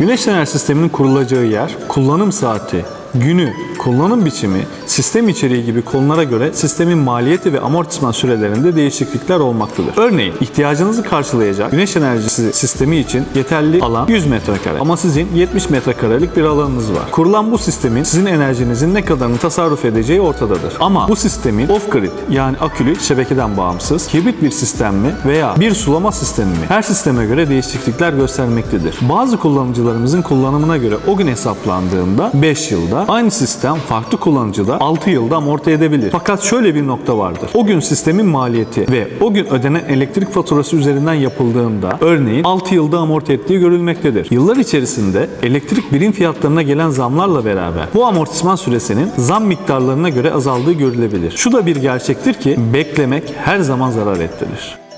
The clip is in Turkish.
Güneş enerji sisteminin kurulacağı yer, kullanım saati, günü, kullanım biçimi, sistem içeriği gibi konulara göre sistemin maliyeti ve amortisman sürelerinde değişiklikler olmaktadır. Örneğin ihtiyacınızı karşılayacak güneş enerjisi sistemi için yeterli alan 100 metrekare ama sizin 70 metrekarelik bir alanınız var. Kurulan bu sistemin sizin enerjinizin ne kadarını tasarruf edeceği ortadadır. Ama bu sistemin off-grid yani akülü şebekeden bağımsız, hibrit bir sistem mi veya bir sulama sistemi mi? Her sisteme göre değişiklikler göstermektedir. Bazı kullanıcılarımızın kullanımına göre o gün hesaplandığında 5 yılda, aynı sistem farklı kullanıcıda 6 yılda amorti edebilir. Fakat şöyle bir nokta vardır. O gün sistemin maliyeti ve o gün ödenen elektrik faturası üzerinden yapıldığında örneğin 6 yılda amorti ettiği görülmektedir. Yıllar içerisinde elektrik birim fiyatlarına gelen zamlarla beraber bu amortisman süresinin zam miktarlarına göre azaldığı görülebilir. Şu da bir gerçektir ki beklemek her zaman zarar ettirir.